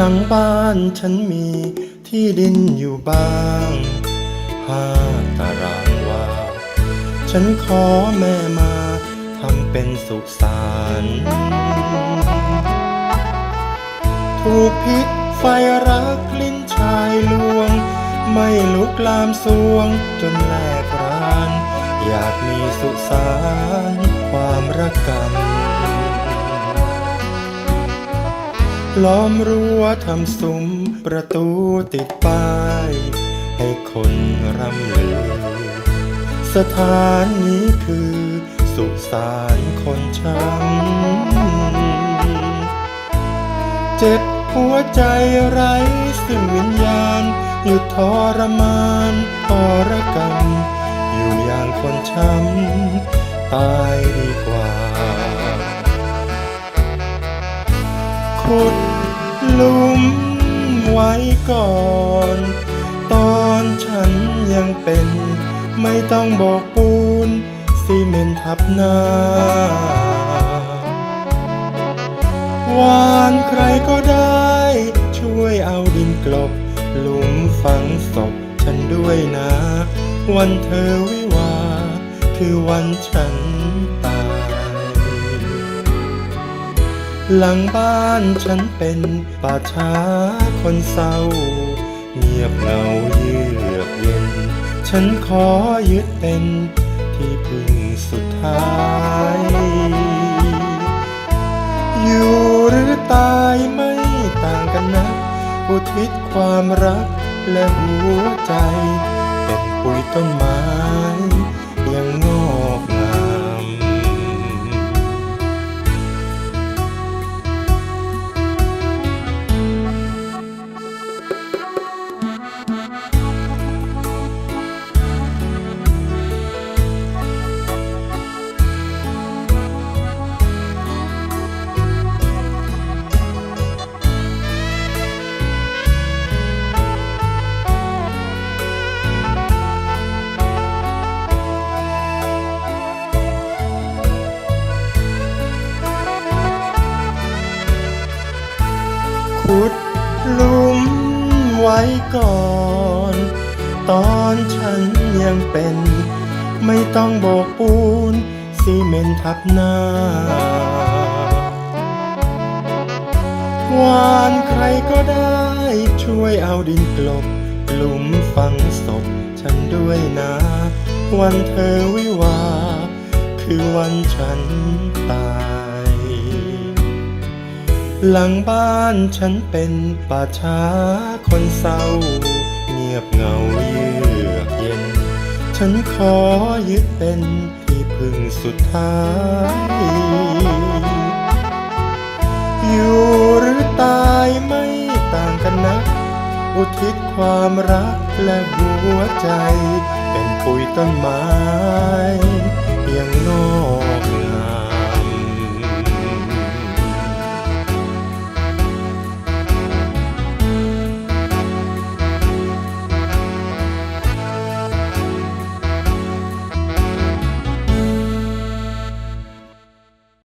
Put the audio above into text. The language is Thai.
หลังบ้านฉันมีที่ดินอยู่บ้างห้าตารางวา ฉันขอแม่มาทำเป็นสุสานถูกพิษไฟรักลิ้นชายลวง ไม่ลุกลามสวงจนแหลกราน อยากมีสุสานความรักกัน ล้อมรั้วทำซุ้มประตูติดป้าย ให้คนร่ำลือ สถานนี้คือ สุสานคนช้ำเจ็บหัวใจไร้ซึ่งวิญญาณ อยู่ทรมานทรกรรม อยู่อย่างคนช้ำตายดีกว่าขุดหลุม ไว้ก่อน ตอนฉันยังเป็น ไม่ต้องบอกปูนซีเมนทับหน้าวานใครก็ได้ ช่วยเอาดินกลบ หลุมฝังศพฉันด้วยนะ วันเธอวิวา คือวันฉัน หลังบ้านฉันเป็นป่าช้าคนเศร้า เงียบเหงาเยือกเย็น ฉันขอยึดเป็นที่พึ่งสุดท้าย อยู่หรือตายไม่ต่างกันนะ อุทิศความรักและหัวใจ ขุดหลุมไว้ก่อน ตอนฉันยังเป็น ไม่ต้องโบกปูนซีเมนทับหน้า วานใครก็ได้ช่วยเอาดินกลบหลุมฝังศพฉันด้วยนะ วันเธอวิวา คือวันฉันตาย หลังบ้านฉันเป็นป่าช้าคนเศร้า เงียบเหงาเยือกเย็น ฉันขอยึดเป็นที่พึ่งสุดท้าย อยู่หรือตายไม่ต่างกันนัก อุทิศความรักและหัวใจ เป็นปุ๋ยต้นไม้ยังงอก